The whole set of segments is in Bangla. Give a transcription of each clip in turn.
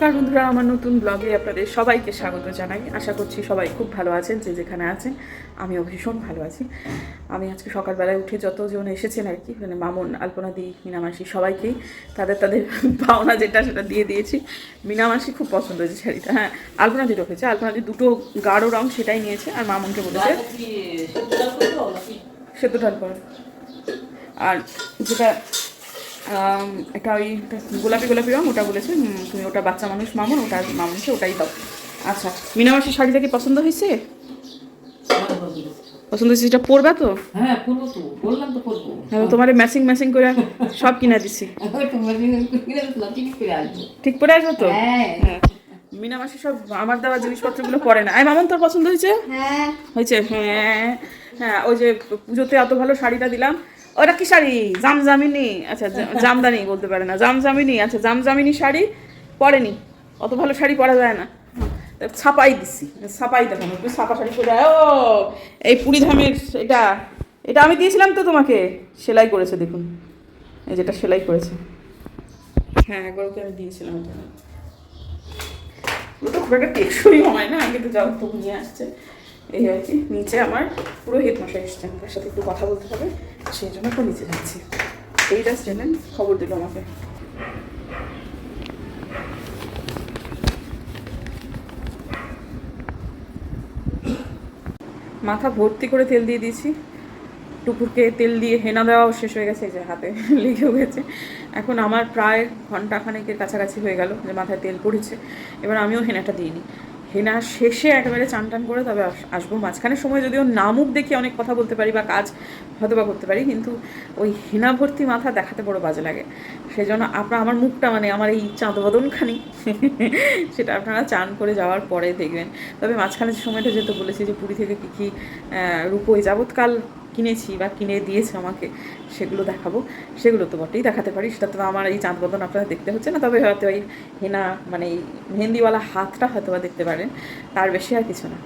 নমস্কার বন্ধুরা আমার নতুন ব্লগে আপনাদের সবাইকে স্বাগত জানাই। আশা করছি সবাই খুব ভালো আছেন যে যেখানে আছেন। আমিও ভীষণ ভালো আছি। আমি আজকে সকালবেলায় উঠে যতজন এসেছেন আর কি মানে মামুন আলপনাদি মিনামাসি সবাইকেই তাদের তাদের পাওনা যেটা সেটা দিয়ে দিয়েছি। মিনামাসি খুব পছন্দ হয়েছে শাড়িটা হ্যাঁ। আলপনাদি রেখেছে আলপনাদি দুটো গাঢ় রং সেটাই নিয়েছে আর মামুনকে বলেছে সেদ্ধ ডাল করে। আর যেটা একটা ওই গোলাপি গোলাপি রঙ ওটা বলেছে তুমি ওটা বাচ্চা মানুষ মামুন ওটা মামুনকে ওটাই দাও। আচ্ছা মিনামাসির শাড়িটা কি পছন্দ হয়েছে? পছন্দ হয়েছে এটা পরবা তো? হ্যাঁ পড়ব তো বললাম তো পড়ব হ্যাঁ তোমার ম্যাচিং ম্যাচিং করে সব কিনা দিছি। দিলাম ঠিক পরে আসব তো? হ্যাঁ। হ্যাঁ। মিনামাসি সব আমার দেওয়া জিনিসপত্রগুলো পরে না। আই মামুন তোর পছন্দ হয়েছে? হ্যাঁ। হয়েছে হ্যাঁ। হ্যাঁ ওই যে পুজোতে এত ভালো শাড়িটা দিলাম ওটা কি শাড়ি? জামজামিনি? আচ্ছা জামদানি বলতে পারে না। জামজামিনি আচ্ছা জামজামিনি শাড়ি পরেনি। অত ভালো শাড়ি পরা যায় না। ছাপাই দিছি। ছাপাই দেখানো ছাপা শাড়ি পরে ও, এই পুরী ধামের এটা এটা আমি দিয়েছিলাম তো তোমাকে। সেলাই করেছে, দেখুন। এই যেটা সেলাই করেছে। হ্যাঁ একবারকে আমি দিয়েছিলাম ওটা খুব একটা টেকসই হয় না, কিন্তু যাও তো নিয়ে আসছে। এই আর কি, নিচে আমার পুরো হেড মশাই এসছেন তার সাথে একটু কথা বলতে হবে, সেই জন্য একটু নিচে যাচ্ছি। এই জাস্ট জেনেন খবর দিল আমাকে। মাথা ভর্তি করে তেল দিয়ে দিয়েছি। টুকুরকে তেল দিয়ে হেনা দেওয়াও শেষ হয়ে গেছে যে হাতে লেগেও গেছে। এখন আমার প্রায় ঘণ্টা খানেকের কাছাকাছি হয়ে গেল যে মাথায় তেল পড়েছে। এবার আমিও হেনাটা দিইনি হেনা শেষে একেবারে চান টান করে তবে আস- আসব মাঝখানে। সময় যদিও নামুক দেখে অনেক কথা বলতে পারি বা কাজ হয়তো বা করতে পারি কিন্তু ওই হেনা ভর্তি মাথা দেখাতে বড় বাজে লাগে। সেই জন্য আপনার আমার মুখটা মানে আমার এই চাঁদবদনখানি সেটা আপনারা চান করে যাওয়ার পরে দেখবেন। তবে মাঝখানে সময়টা যেহেতু বলেছি যে পুরী থেকে কী কী আহ, যাবৎকাল কিনেছি বা কিনে দিয়েছে আমাকে, সেগুলো দেখাবো। সেগুলো তো বটেই দেখাতে পারি, সেটা তো আমার এই চাঁদ বদন আপনারা দেখতে হচ্ছে না, তবে হয়তো এই হেনা মানে এই মেহেন্দিওয়ালা হাতটা হয়তো বা দেখতে পারেন, তার বেশি আর কিছু না।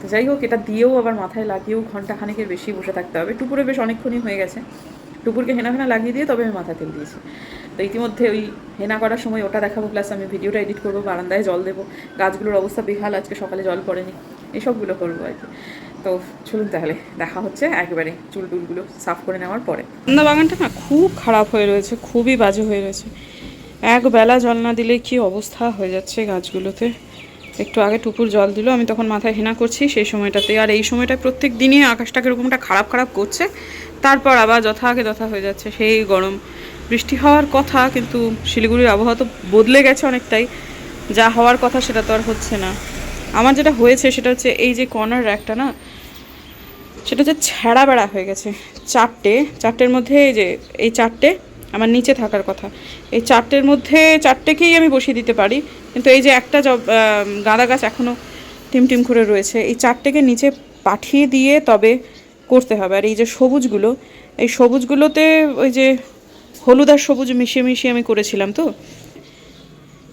তো যাই হোক, এটা দিয়েও আবার মাথায় লাগিয়েও ঘণ্টা খানেকের বেশি বসে থাকতে হবে। টুপুরে বেশ অনেকক্ষণই হয়ে গেছে। টুপুরকে হেনা হেনা লাগিয়ে দিয়ে তবে আমি মাথা তেল দিয়েছি। তো ইতিমধ্যে ওই হেনা করার সময় ওটা দেখাবো, প্লাস আমি ভিডিওটা এডিট করব, বারান্দায় জল দেবো। গাছগুলোর অবস্থা বেহাল, আজকে সকালে জল পড়েনি। এসবগুলো করব আর কি। তো চলুন তাহলে, দেখা হচ্ছে একেবারে চুল টুলগুলো সাফ করে নেওয়ার পরে। সন্ধ্যা বাগানটা না খুব খারাপ হয়ে রয়েছে, খুবই বাজে হয়ে রয়েছে। এক বেলা জল না দিলে কি অবস্থা হয়ে যাচ্ছে গাছগুলোতে। একটু আগে টুকুর জল দিল, আমি তখন মাথায় হেনা করছি সেই সময়টাতে। আর এই সময়টায় প্রত্যেক দিনই আকাশটাকে কীরকমটা খারাপ খারাপ করছে, তারপর আবার যথা আগে যথা হয়ে যাচ্ছে। সেই গরম, বৃষ্টি হওয়ার কথা, কিন্তু শিলিগুড়ির আবহাওয়া তো বদলে গেছে অনেকটাই। যা হওয়ার কথা সেটা তো আর হচ্ছে না। আমার যেটা হয়েছে সেটা হচ্ছে এই যে কর্নার র্যাকটা না সেটা হচ্ছে ছেঁড়া বেড়া হয়ে গেছে চারটে, চারটের মধ্যে এই যে, এই চারটে আমার নিচে থাকার কথা। এই চারটের মধ্যে, চারটেকেই আমি বসিয়ে দিতে পারি। কিন্তু এই যে একটা জব গাঁদা গাছ এখনও টিম টিম করে রয়েছে, এই চারটেকে নিচে পাঠিয়ে দিয়ে তবে করতে হবে। আর এই যে সবুজগুলো, এই সবুজগুলোতে ওই যে হলুদ আর সবুজ মিশিয়ে মিশিয়ে আমি করেছিলাম তো।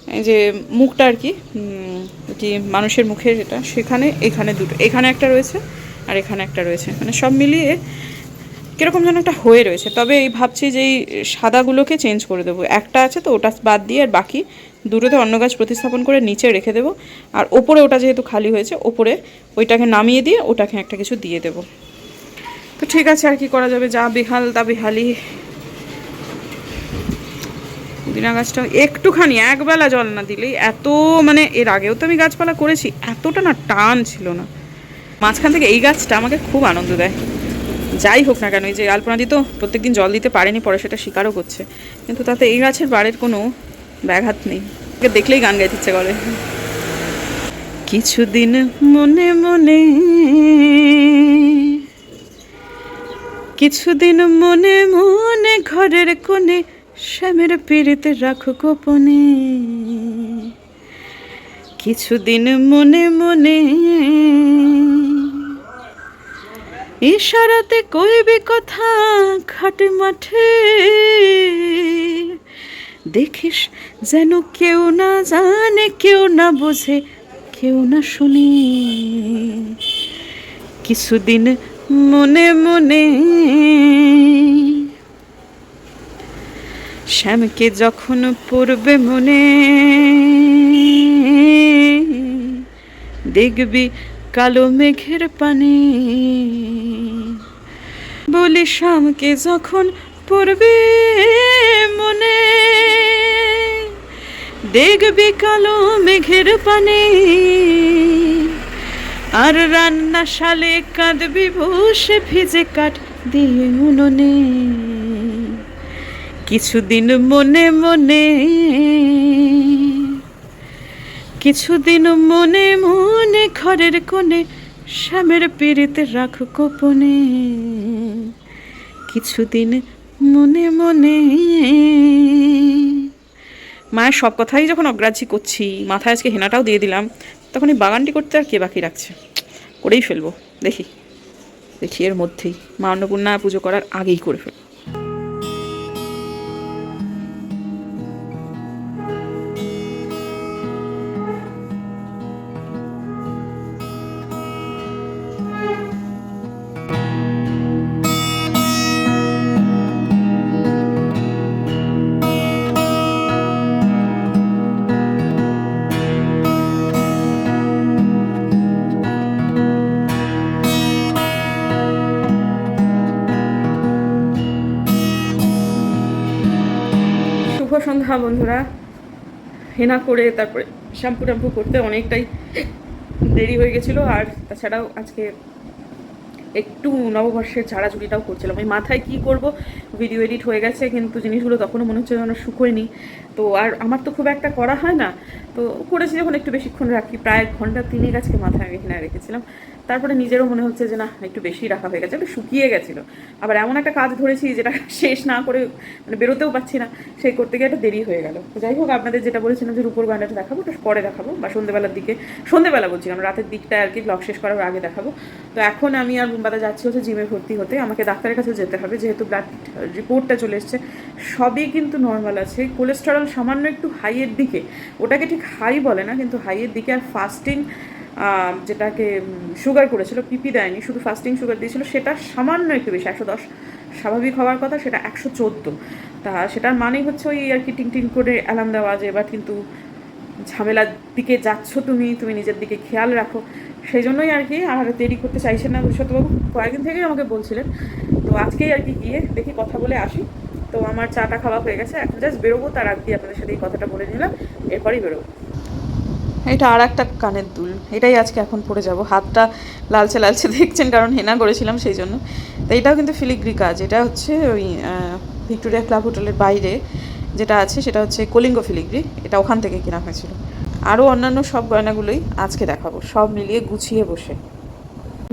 এই যে মুখটা আর কি কি মানুষের মুখের এটা, সেখানে, এখানে দুটো, এখানে একটা রয়েছে। আর এখানে একটা রয়েছে। মানে সব মিলিয়ে কীরকম যেন একটা হয়ে রয়েছে। তবে এই ভাবছি যে এই সাদাগুলোকে চেঞ্জ করে দেবো। একটা আছে তো, ওটা বাদ দিয়ে আর বাকি দুটোতে অন্য গাছ প্রতিস্থাপন করে নিচে রেখে দেবো। আর ওপরে ওটা যেহেতু খালি হয়েছে, ওপরে ওইটাকে নামিয়ে দিয়ে ওটাকে একটা কিছু দিয়ে দেবো। তো ঠিক আছে, আর কি করা যাবে? যা বেহাল, তা বেহালি। পুদিনা গাছটা একটুখানি, একবেলা জল না দিলেই এত মানে এর আগেও তো আমি গাছপালা করেছি, এতটা না টান ছিল না। মাঝখান থেকে এই গাছটা আমাকে খুব আনন্দ দেয়। যাই হোক না কেন, এই যে আলপনাদি তো প্রত্যেকদিন জল দিতে পারেনি, পরে সেটা স্বীকারও করছে। কিন্তু তাতে এই গাছের বাড়ির কোনো ব্যাঘাত নেই। দেখলেই গান গাইতে ইচ্ছে করে। কিছুদিন মনে মনে, কিছুদিন মনে মনে ঘরের কোণে শ্যামের পিড়িতে রাখো গোপনে। কিছুদিন মনে মনে ইশারাতে কইবে কথা খাটে মাঠে। দেখিস যেন কেউ না জানে, কেউ না বোঝে, কেউ না শুনে। কিছুদিন মনে মনে শ্যামকে যখন পড়বে মনে, দেখবি কালো মেঘের পানে। বলি শামকে যখন পড়বে মনে। দেখবি কালো মেঘের পানে। আর রান্না শালে কাঁদবি বসে ভিজে কাঠ দিয়ে উনুনে। কিছুদিন মনে মনে, কিছুদিন মনে মনে ঘরের কোণে শ্যামের পিড়িতে রাখ গোপনে কিছুদিন মনে মনে। মায়ের সব কথাই যখন অগ্রাহ্য করছি, মাথায় আজকে হেনাটাও দিয়ে দিলাম, তখন এই বাগানটি করতে আর কে বাকি রাখছে? করেই ফেলব, দেখি। দেখি এর মধ্যেই মা অন্নপূর্ণা পুজো করার আগেই করে ফেলব। শুভ বন্ধুরা, হেনা করে তারপরে শ্যাম্পু ট্যাম্পু করতে অনেকটাই দেরি হয়ে গেছিল। আর তাছাড়াও আজকে একটু নববর্ষের ঝাড়াঝুড়িটাও করছিলাম। ওই মাথায় কি করব ভিডিও এডিট হয়ে গেছে, কিন্তু জিনিসগুলো তখনও মনে হচ্ছে যেন শুকোয়নি তো আর আমার তো খুব একটা করা হয় না। তো করেছি যখন একটু বেশিক্ষণ রাখি, প্রায় ঘণ্টা তিনেক আজকে মাথায় আমি এখানে রেখেছিলাম। তারপরে নিজেরও মনে হচ্ছে যে, না, একটু বেশি রাখা হয়ে গেছে। একটু শুকিয়ে গেছিল। আবার এমন একটা কাজ ধরেছি যেটা শেষ না করে মানে বেরোতেও পাচ্ছি না, সেই করতে গিয়ে একটা দেরি হয়ে গেল। যাই হোক, আপনাদের যেটা বলেছিলাম যে, রূপোর গয়নাটা দেখাবো ওটা পরে দেখাবো বা সন্ধ্যেবেলার দিকে, সন্ধ্যেবেলা বলছিলাম রাতের দিকটা আর কি ব্লগ শেষ করার আগে দেখাবো। তো এখন আমি আর বুম্বাদা যাচ্ছি হচ্ছে জিমে ভর্তি হতে। আমাকে ডাক্তারের কাছে যেতে হবে, যেহেতু ব্লাড রিপোর্টটা চলে এসছে। সবই কিন্তু নর্মাল আছে। কোলেস্টেরল সামান্য একটু হাইয়ের দিকে, ওটাকে ঠিক হাই বলে না, কিন্তু হাইয়ের দিকে আর ফাস্টিং যেটাকে সুগার করেছিল পিপি দেয়নি, শুধু ফাস্টিং সুগার দিয়েছিল, সেটা সামান্য একটু বেশি, একশো দশ স্বাভাবিক হওয়ার কথা, সেটা একশো চোদ্দ। তা সেটার মানেই হচ্ছে ওই আর কি টিং টিং করে অ্যালার্ম দেওয়া যে, এবার কিন্তু ঝামেলার দিকে যাচ্ছ তুমি তুমি নিজের দিকে খেয়াল রাখো। সেই জন্যই আর কি আর দেরি করতে চাইছেন না বিশ্বতবাবু কয়েকদিন থেকেই আমাকে বলছিলেন। তো আজকেই আর কি গিয়ে দেখি কথা বলে আসি। তো আমার চাটা খাওয়া হয়ে গেছে, এখন জাস্ট বেরোবো, তার আগে আপনাদের সাথে এই কথাটা বলে নিলাম, এরপরই বেরোবো। এটা আর একটা কানের দুল। এটাই আজকে এখন পরে যাব। হাতটা লালচে লালচে দেখছেন, কারণ হেনা করেছিলাম সেই জন্য। তো এটাও কিন্তু ফিলিগ্রি কাজ। এটা হচ্ছে ওই ভিক্টোরিয়া ক্লাব হোটেলের বাইরে যেটা আছে, সেটা হচ্ছে কলিঙ্গ ফিলিগ্রি। এটা ওখান থেকে কেনা হয়েছিল। আরও অন্যান্য সব গয়নাগুলোই আজকে দেখাবো। সব মিলিয়ে গুছিয়ে বসে।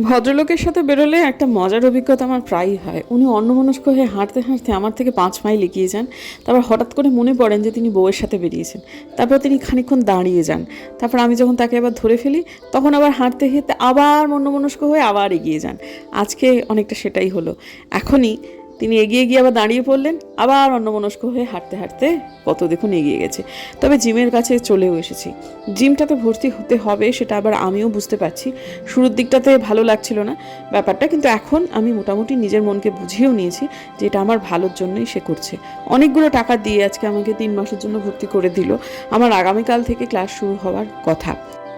ভদ্রলোকের সাথে বেরোলে একটা মজার অভিজ্ঞতা আমার প্রায়ই হয়। উনি অন্যমনস্ক হয়ে হাঁটতে হাঁটতে আমার থেকে পাঁচ মাইল এগিয়ে যান, তারপর হঠাৎ করে মনে পড়েন যে তিনি বউয়ের সাথে বেরিয়েছেন। তারপর তিনি খানিক্ষণ দাঁড়িয়ে যান। তারপর আমি যখন তাকে আবার ধরে ফেলি, তখন আবার হাঁটতে হাঁটতে আবার অন্যমনস্ক হয়ে আবার এগিয়ে যান। আজকে অনেকটা সেটাই হলো। এখনই তিনি এগিয়ে গিয়ে আবার দাঁড়িয়ে পড়লেন, আবার অন্যমনস্ক হয়ে হাঁটতে হাঁটতে কত দেখুন এগিয়ে গেছে। তবে জিমের কাছে চলেও এসেছি। জিমটাতে ভর্তি হতে হবে সেটা আবার আমিও বুঝতে পারছি। শুরুর দিকটাতে ভালো লাগছিল না। ব্যাপারটা কিন্তু এখন আমি মোটামুটি নিজের মনকে বুঝিয়েও নিয়েছি যে এটা আমার ভালোর জন্যই সে করছে। অনেকগুলো টাকা দিয়ে আজকে আমাকে তিন মাসের জন্য ভর্তি করে দিল। আমার আগামীকাল থেকে ক্লাস শুরু হওয়ার কথা।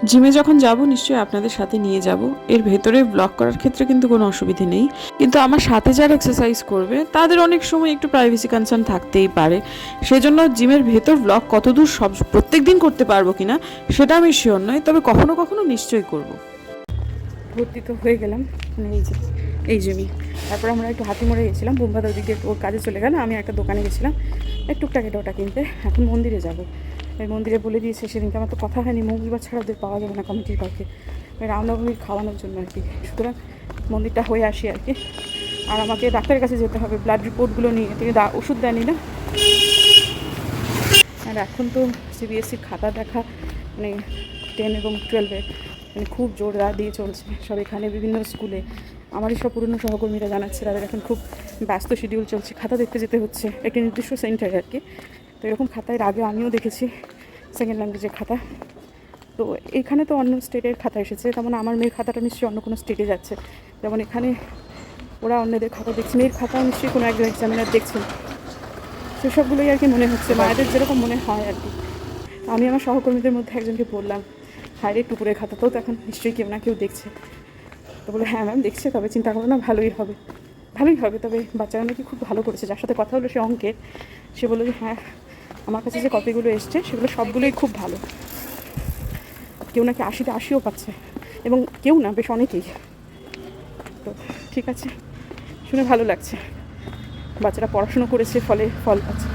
জিমে যখন যাব, নিশ্চয়ই আপনাদের সাথে নিয়ে যাব। এর ভেতরে ব্লগ করার ক্ষেত্রে কিন্তু কোনো অসুবিধে নেই। কিন্তু আমার সাথে যারা এক্সারসাইজ করবে, তাদের অনেক সময় একটু প্রাইভেসি কনসার্ন থাকতেই পারে। সেজন্য জিমের ভেতর ব্লগ কতদূর সব প্রত্যেক দিন করতে পারব কিনা, সেটা আমি শিওর নয় তবে কখনো কখনো নিশ্চয়ই করব। ভর্তি তো হয়ে গেলাম। মানে এই যে, এই জমি তারপর আমরা একটু হাতি মরে গেছিলাম বোম্বাদ ওদিকে ওর কাজে চলে গেল, আমি একটা দোকানে গেছিলাম টুকটাক এটা ওটা কিনতে। এখন মন্দিরে যাব। মন্দিরে বলে দিয়েছে সেদিনকে। আমার তো কথা হয়নি, মঙ্গলবার ছাড়া ওদের পাওয়া যাবে না কমিটির কাউকে। ওই রামনবমীর খাওয়ানোর জন্য আর কি। সুতরাং মন্দিরটা হয়ে আসি আর কি। আর আমাকে ডাক্তারের কাছে যেতে হবে ব্লাড রিপোর্টগুলো নিয়ে। তিনি দা- ওষুধ দেয়নি না? আর এখন তো সিবিএসসির খাতা দেখা মানে টেন এবং টুয়েলভে মানে খুব জোর রাত দিয়ে চলছে। সব এখানে বিভিন্ন স্কুলে। আমারই সব পুরনো সহকর্মীরা জানাচ্ছে, তাদের এখন খুব ব্যস্ত শিডিউল চলছে। খাতা দেখতে যেতে হচ্ছে। একটি নির্দিষ্ট সেন্টারে আর কি। তো এরকম খাতা এর আগে আমিও দেখেছি সেকেন্ড ল্যাঙ্গুয়েজের খাতা। তো এখানে তো অন্য স্টেটের খাতা এসেছে তেমন আমার মেয়ের খাতাটা নিশ্চয়ই অন্য কোনো স্টেটে যাচ্ছে। যেমন এখানে ওরা অন্যদের খাতা দেখছে, মেয়ের খাতাও নিশ্চয়ই কোনো একজন এক্সামিনার দেখছেন। সেসবগুলোই আর কি মনে হচ্ছে, মায়েদের যেরকম মনে হয় আর কি। আমি আমার সহকর্মীদের মধ্যে একজনকে বললাম, হায় রে টুকুরের খাতাতেও তো এখন নিশ্চয়ই কেউ না কেউ দেখছে। তো বলে হ্যাঁ ম্যাম দেখছে, তবে চিন্তা করো না, ভালোই হবে। ভালোই হবে, তবে বাচ্চারা নাকি খুব ভালো করেছে। যার সাথে কথা হলো সে অঙ্কের, সে বলল যে হ্যাঁ আমার কাছে যে কপিগুলো এসছে, সেগুলো সবগুলোই খুব ভালো। কেউ নাকি আশিতে আশিও পাচ্ছে। এবং কেউ না, বেশ অনেকেই। তো ঠিক আছে, শুনে ভালো লাগছে। বাচ্চারা পড়াশুনো করেছে, ফলে ফল পাচ্ছে।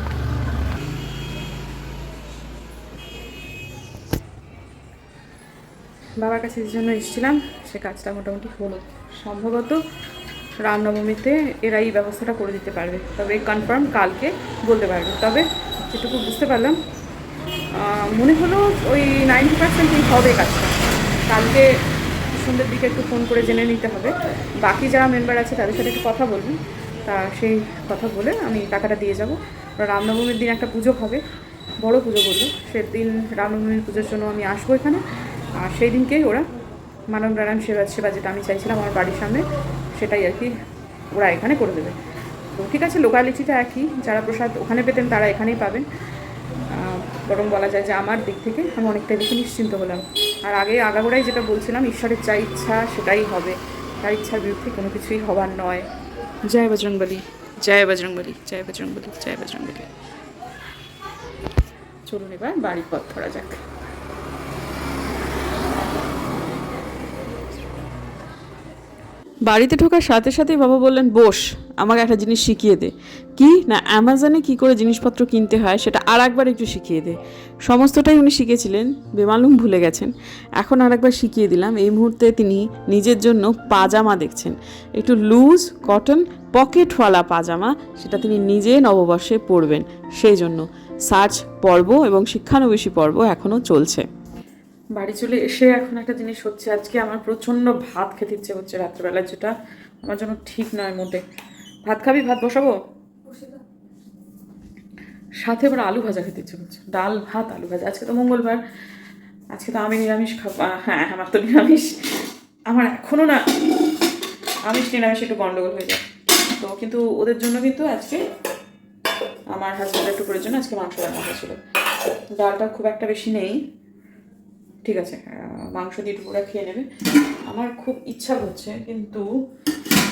বাবার কাছে যে জন্য এসেছিলাম, সে কাজটা মোটামুটি হলো। সম্ভবত রামনবমীতে এরা এই ব্যবস্থাটা করে দিতে পারবে। তবে কনফার্ম কালকে বলতে পারবে। তবে যেটুকু বুঝতে পারলাম মনে হলো ওই নাইনটি পার্সেন্টই হবে কাজটা। কালকে সন্ধ্যের দিকে একটু ফোন করে জেনে নিতে হবে। বাকি যারা মেম্বার আছে তাদের সাথে একটু কথা বলবেন তা সেই কথা বলে আমি টাকাটা দিয়ে যাব। রামনবমীর দিন একটা পুজো হবে, বড় পুজো বলল সেদিন রামনবমীর পুজোর জন্য আমি আসব এখানে। আর সেই দিনকেই ওরা মানব নারায়ণ সেবা সেবা যেটা আমি চাইছিলাম আমার বাড়ির সামনে, সেটাই আর কি ওরা এখানে করে দেবে। তো ঠিক আছে, লোকালিটিটা একই। যারা প্রসাদ ওখানে পেতেন তারা এখানেই পাবেন। বরং বলা যায় যে আমার দিক থেকে আমি অনেকটাই বেশি নিশ্চিন্ত হলাম। আর আগে আগাগোড়াই যেটা বলছিলাম, ঈশ্বরের যা ইচ্ছা সেটাই হবে। তার ইচ্ছার বিরুদ্ধে কোনো কিছুই হবার নয়। জয় বজরংবলী জয় বজরংবলী জয় বজরংবলী জয় বজরংবলী। চলুন এবার বাড়ির পথ ধরা যাক। বাড়িতে ঢোকার সাথে সাথেই বাবা বললেন, বস, আমাকে একটা জিনিস শিখিয়ে দে। কি? না, অ্যামাজনে কি করে জিনিসপত্র কিনতে হয় সেটা আর একবার একটু শিখিয়ে দে। সমস্তটাই উনি শিখেছিলেন, বেমালুম ভুলে গেছেন। এখন আর একবার শিখিয়ে দিলাম, এই মুহূর্তে তিনি নিজের জন্য পাজামা দেখছেন। একটু লুজ, কটন, পকেটওয়ালা পাজামা, সেটা তিনি নিজে নববর্ষে পরবেন। সেই জন্য সার্চ পর্ব এবং শিক্ষানবিশী পর্ব এখনও চলছে। বাড়ি চলে এসে এখন একটা জিনিস হচ্ছে, আজকে আমার প্রচণ্ড ভাত খেতে ইচ্ছে হচ্ছে রাত্রেবেলা যেটা আমার জন্য ঠিক নয় মোটে। ভাত খাবি? ভাত বসাবো? সাথে এবার আলু ভাজা খেতে ইচ্ছে করছে। ডাল, ভাত, আলু ভাজা। আজকে তো মঙ্গলবার। আজকে তো আমি নিরামিষ খাব। হ্যাঁ আমার তো নিরামিষ। আমার এখনও না, আমিষ নিরামিষ একটু গন্ডগোল হয়ে যায়। তো কিন্তু ওদের জন্য কিন্তু আজকে আমার হাজব্যান্ডের টুকুরের জন্য আজকে মাংস রান্না হয়েছিল। ডালটা খুব একটা বেশি নেই। ঠিক আছে মাংস দিয়ে টুকুরা খেয়ে নেবে। আমার খুব ইচ্ছা হচ্ছে কিন্তু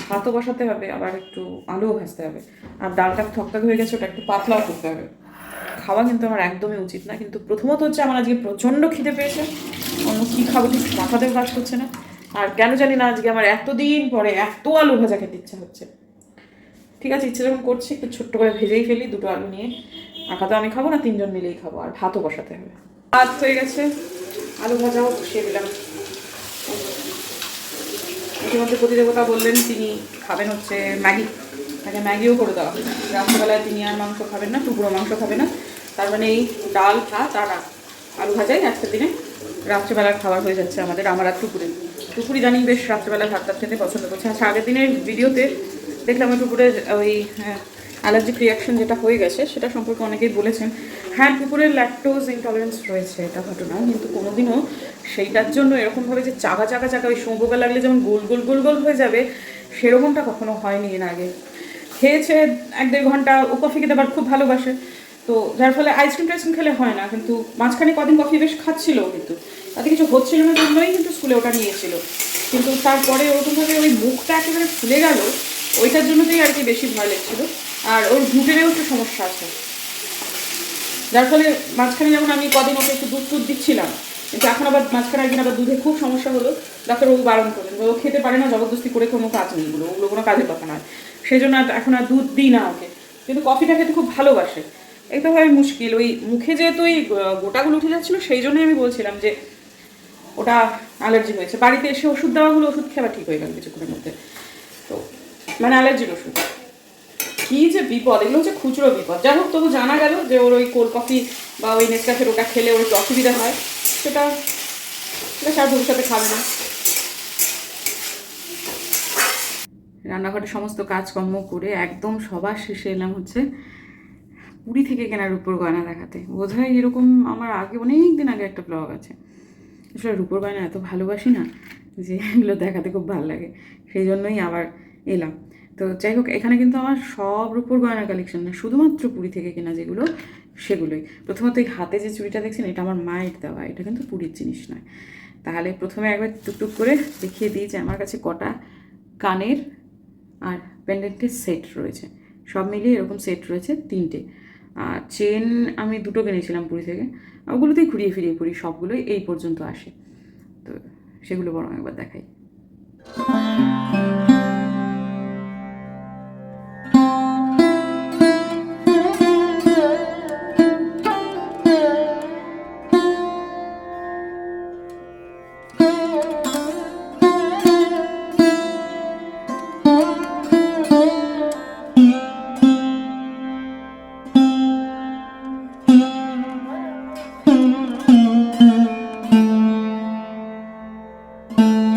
ভাতও বসাতে হবে, আবার একটু আলুও ভাজতে হবে। আর ডালটা থকথক হয়ে গেছে, ওটা একটু পাতলাও করতে হবে। খাওয়া কিন্তু আমার একদমই উচিত না, কিন্তু প্রথমত হচ্ছে আমার আজকে প্রচণ্ড খিদে পেয়েছে। অন্য কী খাব ঠিক মাথাতেও কাজ করছে না। আর কেন জানি না, আজকে আমার এতদিন পরে এত আলু ভাজা খেতে ইচ্ছা হচ্ছে। ঠিক আছে, ইচ্ছে যখন করছি, একটু ছোট্ট করে ভেজেই ফেলি, দুটো আলু নিয়ে। আঁকা তো আমি খাব না, তিনজন মিলেই খাব, আর ভাতও বসাতে হবে। ভাত হয়ে গেছে। আলু ভাজাও বসিয়ে দিলাম। ইতিমধ্যে প্রতিদেবতা বললেন, তিনি খাবেন হচ্ছে ম্যাগি। তাকে ম্যাগিও করে দেওয়া রাত্রেবেলায় তিনি আর মাংস খাবেন না টুকরো মাংস খাবে না। তার মানে এই ডাল, ভাত আর আলু ভাজাই আজকের দিনে। রাত্রেবেলার খাবার হয়ে যাচ্ছে আমাদের আমার আর টুকুরে টুকুরি জানি বেশ রাত্রেবেলা ভাত খেতে পছন্দ করছে। আচ্ছা আগের দিনের ভিডিওতে দেখলাম ওই টুকুরের ওই অ্যালার্জিক রিয়াকশন যেটা হয়ে গেছে, সেটা সম্পর্কে অনেকেই বলেছেন। হ্যাঁ কুকুরের ল্যাকটোজ ইনটলারেন্স রয়েছে এটা ঘটনা, কিন্তু কোনোদিনও সেইটার জন্য এরকমভাবে যে চাকা চাকা চাকা ওই সৌম্যকে লাগলে যেমন গোল গোল গোল গোল হয়ে যাবে, সেরকমটা কখনো হয়নি এর আগে। খেয়েছে এক দেড় ঘণ্টা, ও কফি খেতে আবার খুব ভালোবাসে। তো যার ফলে আইসক্রিম টাইসক্রিম খেলে হয় না, কিন্তু মাঝখানে কদিন কফি বেশ খাচ্ছিল কিন্তু। তাতে কিছু হচ্ছিল না, জন্যই কিন্তু স্কুলে ওটা নিয়েছিল। কিন্তু তারপরে ওরকমভাবে ওই মুখটা একেবারে ফুলে গেল, ওইটার জন্যতেই আর কি বেশি ভয় লাগছিল। আর ওর গ্লুটেনেও একটু সমস্যা আছে। যার ফলে মাঝখানে যেমন আমি কদিন ওকে একটু দুধ টুধ দিচ্ছিলাম, কিন্তু এখন আবার মাঝখানে একদিন আবার দুধে খুব সমস্যা হলো। ডাক্তার ও বারণ করলেন ও খেতে পারে না, জবরদস্তি করে কোনো কাজ নেই এগুলো ওগুলো কোনো কাজের কথা নয়। সেই জন্য এখন আর দুধ দিই না ওকে। কিন্তু কফিটা খেতে খুব ভালোবাসে। তো হয় মুশকিল। ওই মুখে যেহেতু ওই গোটাগুলো উঠে যাচ্ছিল, সেই জন্যই আমি বলছিলাম যে ওটা অ্যালার্জি হয়েছে। বাড়িতে এসে ওষুধ দেওয়া হলো, ওষুধ খেয়ে ঠিক হয়ে গেল কিছুক্ষণের মধ্যে। তো মানে অ্যালার্জির ওষুধ। কি যে বিপদ, এগুলো হচ্ছে খুচরো বিপদ। যাই হোক, তবু জানা গেল যে ওর ওই কোল্ড কফি বা ওই নেসক্যাফের ওটা খেলে ওর একটু অসুবিধা হয়। সেটা সেটা সার ভবিষ্যতে খাবে না। রান্নাঘরে সমস্ত কাজকর্ম করে একদম সবার শেষে এলাম হচ্ছে পুরী থেকে কেনা উপর গয়না দেখাতে। বোধ হয় এরকম আমার আগে অনেক দিন আগে একটা ব্লগ আছে। আসলে রূপোর গয়না এত ভালোবাসি না যে এগুলো দেখাতে খুব ভালো লাগে। সেই জন্যই আবার এলাম। তো যাই হোক, এখানে কিন্তু আমার সব রূপোর গয়না কালেকশন না, শুধুমাত্র পুরী থেকে কেনা যেগুলো, সেগুলোই। প্রথমত এই হাতে যে চুড়িটা দেখছেন, এটা আমার মায়ের দেওয়া, এটা কিন্তু পুরীর জিনিস নয়। তাহলে প্রথমে একবার টুকটুক করে দেখিয়ে দিই যে আমার কাছে কটা কানের আর পেন্ডেন্টের সেট রয়েছে। সব মিলিয়ে এরকম সেট রয়েছে তিনটে। আর চেন আমি দুটো কিনেছিলাম পুরী থেকে, ওগুলোতেই ঘুরিয়ে ফিরিয়ে পড়ি সবগুলোই এই পর্যন্ত আসে। তো সেগুলো বরং একবার দেখাই।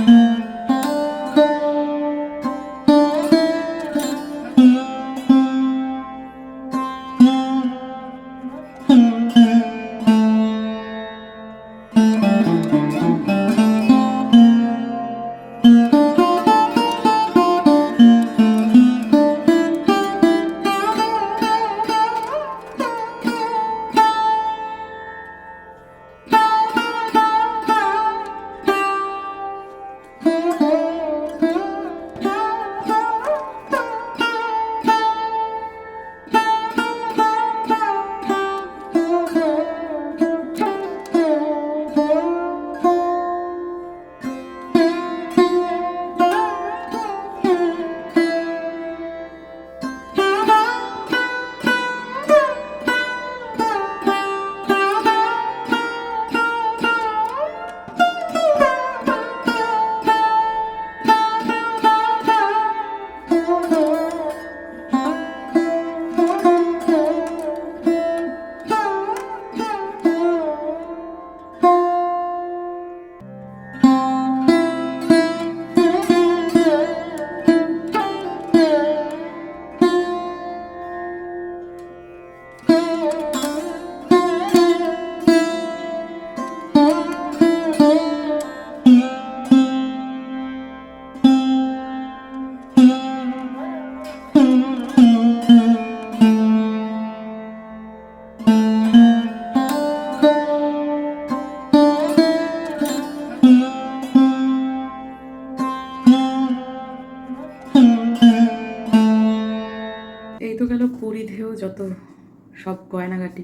এই সব গয়নাগাটি।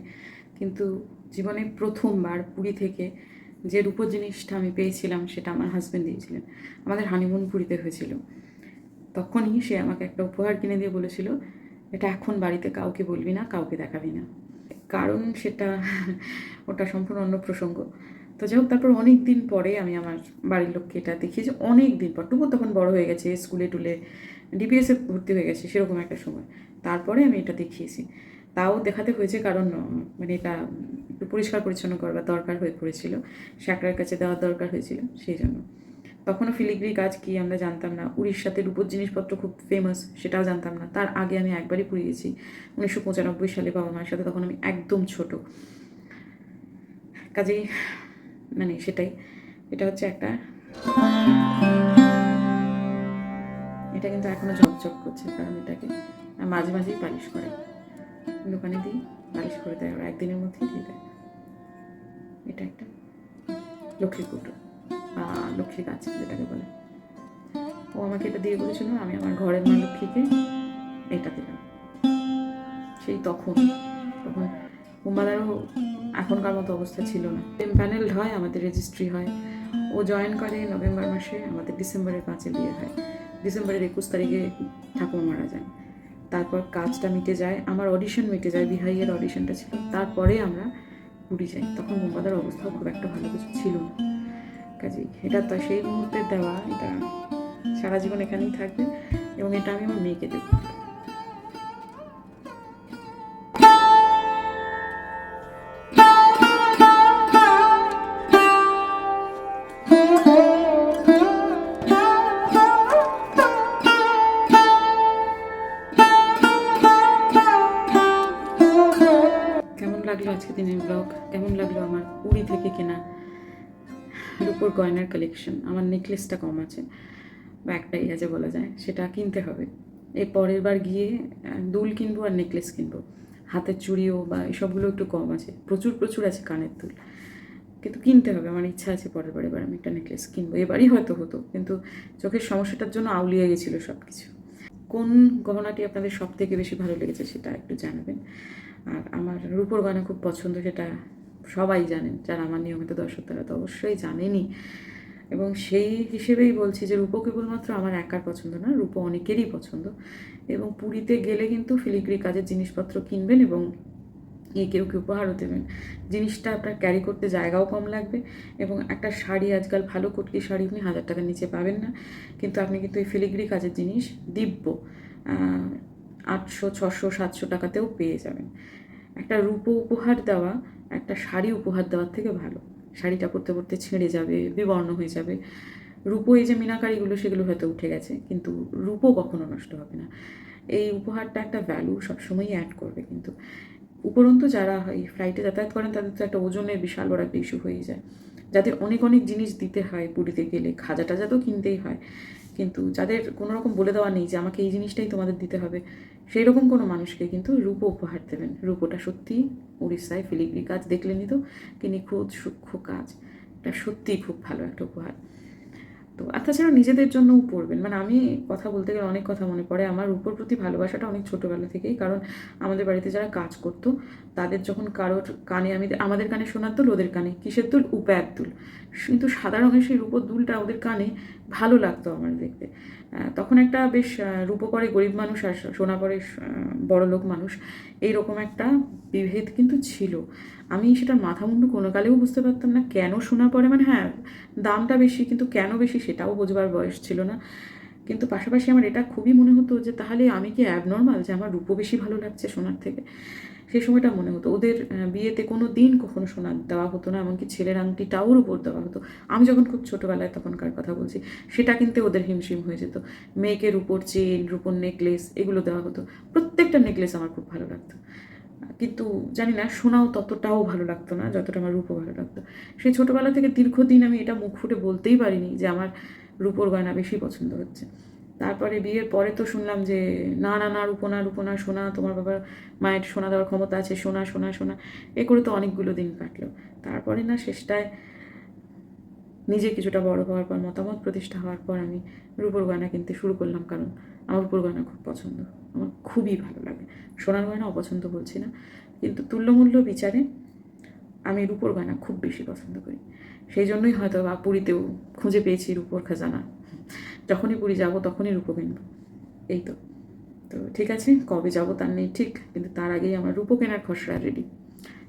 কিন্তু জীবনে প্রথমবার পুরী থেকে যে রূপোর জিনিসটা আমি পেয়েছিলাম সেটা আমার হাজব্যান্ড দিয়েছিলেন। আমাদের হানিমুন পুরীতে হয়েছিল। তখনই সে আমাকে একটা উপহার কিনে দিয়ে বলেছিল, এটা এখন বাড়িতে কাউকে বলবি না, কাউকে দেখাবি না। কারণ সেটা ওটা সম্পূর্ণ অন্য প্রসঙ্গ। তো যাই হোক, তারপর অনেক দিন পরে আমি আমার বাড়ির লোককে এটা দেখিয়েছি অনেক দিন পর টুকু তখন বড় হয়ে গেছে, স্কুলে টুলে ডিপিএসে ভর্তি হয়ে গেছে, সেরকম একটা সময়। তারপরে আমি এটা দেখিয়েছি। তাও দেখাতে হয়েছে কারণ মানে এটা একটু পরিষ্কার পরিচ্ছন্ন করবার দরকার হয়ে পড়েছিল। শ্যাকরার কাছে দেওয়ার দরকার হয়েছিল সেই জন্য। তখনও ফিলিগ্রি কাজ কি আমরা জানতাম না। উড়িষ্যাতে রূপোর জিনিসপত্র খুব ফেমাস সেটাও জানতাম না। তার আগে আমি একবারই পুড়িয়েছি। উনিশশো পঁচানব্বই সালে বাবা মায়ের সাথে তখন আমি একদম ছোট। কাজেই মানে সেটাই। এটা হচ্ছে একটা এটা কিন্তু এখনও ঝকঝক করছে কারণ এটাকে মাঝে মাঝেই পালিশ করে। দোকানে দিই, পালিশ করে দেয়, ওরা একদিনের মধ্যেই দিয়ে দেয়। এটা একটা লক্ষ্মী কুটো বা লক্ষ্মী গাছ যেটাকে বলে। ও আমাকে এটা দিয়ে বলেছিল, আমি আমার ঘরের মা লক্ষ্মীকে এটা দিলাম। সেই তখন তখন কুম্বাদারও এখনকার মতো অবস্থা ছিল না। প্যানেল হয়, আমাদের রেজিস্ট্রি হয়। ও জয়েন করে নভেম্বর মাসে, আমাদের ডিসেম্বরের পাঁচে বিয়ে হয়। ডিসেম্বরের একুশ তারিখে ঠাকুর মারা যায় তারপর কাজটা মিটে যায়, আমার অডিশন মিটে যায়, বিহাইয়ের অডিশনটা ছিল। তারপরে আমরা পুরী যাই। তখন মোম্বাদার অবস্থাও খুব একটা ভালো কিছু ছিল না। কাজেই এটা তো সেই মুহূর্তের দেওয়া, এটা সারা জীবন এখানেই থাকবে এবং এটা আমি আমার মেয়েকে দেবো। গয়নার কালেকশন আমার নেকলেসটা কম আছে, বা একটাই আছে বলা যায়, সেটা কিনতে হবে। এই পরের বার গিয়ে দুল কিনবো আর নেকলেস কিনবো। হাতের চুড়িও বা এসবগুলো একটু কম আছে, প্রচুর প্রচুর আছে কানের দুল। কিন্তু কিনতে হবে, আমার ইচ্ছা আছে পরের বার এবার আমি একটা নেকলেস কিনবো। এবারই হয়তো হতো, কিন্তু চোখের সমস্যাটার জন্য আউলিয়ে গেছিল সব কিছু কোন গহনাটি আপনাদের সব থেকে বেশি ভালো লেগেছে সেটা একটু জানাবেন। আর আমার রূপোর গয়না খুব পছন্দ, সেটা সবাই জানেন যারা আমার নিয়মিত দর্শক তারা তো অবশ্যই জানেনই। এবং সেই হিসেবেই বলছি যে রূপো কেবলমাত্র আমার একার পছন্দ না রূপো অনেকেরই পছন্দ। এবং পুরীতে গেলে কিন্তু ফিলিগ্রি কাজের জিনিসপত্র কিনবেন এবং এ কেউ কেউ উপহারও দেবেন। জিনিসটা আপনার ক্যারি করতে জায়গাও কম লাগবে এবং একটা শাড়ি আজকাল ভালো কটকি শাড়ি আপনি হাজার টাকার নিচে পাবেন না। কিন্তু আপনি কিন্তু এই ফিলিগ্রি কাজের জিনিস দিব্য আটশো, ছশো, সাতশো টাকাতেও পেয়ে যাবেন। একটা রূপো উপহার দেওয়া একটা শাড়ি উপহার দেওয়ার থেকে ভালো। শাড়িটা পরতে পরতে ছেঁড়ে যাবে, বিবর্ণ হয়ে যাবে। রূপো এই যে মিনাকারিগুলো, সেগুলো হয়তো উঠে গেছে, কিন্তু রূপো কখনো নষ্ট হবে না। এই উপহারটা একটা ভ্যালু সবসময়ই অ্যাড করবে কিন্তু। উপরন্তু যারা এই ফ্লাইটে যাতায়াত করেন, তাদের তো একটা ওজনের বিশাল বড় একটা ইস্যু হয়ে যায়। যাদের অনেক অনেক জিনিস দিতে হয় পুরীতে গেলে খাজা টাজা তো কিনতেই হয়, কিন্তু যাদের কোনো রকম বলে দেওয়া নেই যে আমাকে এই জিনিসটাই তোমাদের দিতে হবে সেই রকম কোনো মানুষকে কিন্তু রূপো উপহার দেবেন। রূপোটা সত্যি উড়িষ্যায় ফিলিগ্রি কাজ দেখলেনই তো কি খুব সূক্ষ্ম কাজ। এটা সত্যিই খুব ভালো একটা উপহার। তো, আর তাছাড়া নিজেদের জন্যও পড়বেন। মানে আমি কথা বলতে গেলে অনেক কথা মনে পড়ে। আমার রূপোর প্রতি ভালোবাসাটা অনেক ছোটোবেলা থেকেই। কারণ আমাদের বাড়িতে যারা কাজ করতো, তাদের যখন কারোর কানে আমি, আমাদের কানে শোনার দুল, ওদের কানে কিসের দুল? উপায়ের দুল। কিন্তু সাদা রঙের সেই রূপোর দুলটা ওদের কানে ভালো লাগতো আমার দেখতে। তখন একটা বেশ আহ, রূপো পরে গরিব মানুষ আর সোনা পরে বড় লোক মানুষ এইরকম একটা বিভেদ কিন্তু ছিল। আমি সেটার মাথা মুন্ডু কোনো কালেও বুঝতে পারতাম না কেন সোনা পরে? মানে হ্যাঁ দামটা বেশি কিন্তু কেন বেশি সেটাও বোঝবার বয়স ছিল না। কিন্তু পাশাপাশি আমার এটা খুবই মনে হতো যে তাহলে আমি কি অ্যাবনর্মাল যে আমার রূপো বেশি ভালো লাগছে সোনার থেকে? সেই সময়টা মনে হতো। ওদের বিয়েতে কোনো দিন কখনো সোনা দেওয়া হতো না, এমনকি ছেলের আংটি আংটিটাও উপর দেওয়া হতো। আমি যখন খুব ছোটোবেলায় তখনকার কথা বলছি, সেটা কিন্তু ওদের হিমশিম হয়ে যেত। মেয়েকের উপর চেন, রূপোর নেকলেস এগুলো দেওয়া হতো। প্রত্যেকটা নেকলেস আমার খুব ভালো লাগতো। কিন্তু জানি না, সোনাও ততটাও ভালো লাগতো না, যতটা আমার রূপো ভালো লাগতো। সেই ছোটোবেলা থেকে দীর্ঘদিন আমি এটা মুখ ফুটে বলতেই পারিনি যে আমার রূপোর গয়না বেশি পছন্দ হচ্ছে। তারপরে বিয়ের পরে তো শুনলাম যে, না না না, রূপো না, রূপো সোনা, তোমার বাবার মায়ের সোনা দেওয়ার ক্ষমতা আছে, সোনা সোনা সোনা। এ করে তো অনেকগুলো দিন কাটলো। তারপরে না শেষটায় নিজে কিছুটা বড় হওয়ার পর, মতামত প্রতিষ্ঠা হওয়ার পর আমি রূপোর গয়না কিনতে শুরু করলাম, কারণ আমার রূপোর গয়না খুব পছন্দ। আমার খুবই ভালো লাগে। সোনার গয়না অপছন্দ বলছি না, কিন্তু তুল্যমূল্য বিচারে আমি রূপোর গয়না খুব বেশি পছন্দ করি। সেই জন্যই হয়তো বা পুরীতেও খুঁজে পেয়েছি রূপোর খাজানা। যখনই পুরী যাব তখনই রূপো কিনবো। এই তো। তো ঠিক আছে, কবে যাব তার নেই ঠিক, কিন্তু তার আগেই আমার রূপো কেনার খসড়া রেডি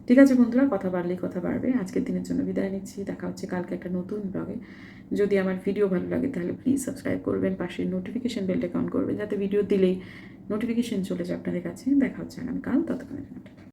ঠিক আছে বন্ধুরা, কথা বাড়লেই কথা বাড়বে। আজকের দিনের জন্য বিদায় নিচ্ছি। দেখা হচ্ছে কালকে একটা নতুন ব্লগে যদি আমার ভিডিও ভালো লাগে তাহলে প্লিজ সাবস্ক্রাইব করবেন, পাশে নোটিফিকেশান বেলটা অন করবেন, যাতে ভিডিও দিলেই নোটিফিকেশন চলে যায় আপনাদের কাছে। দেখা হচ্ছে আগামীকাল, ততক্ষণের জন্য।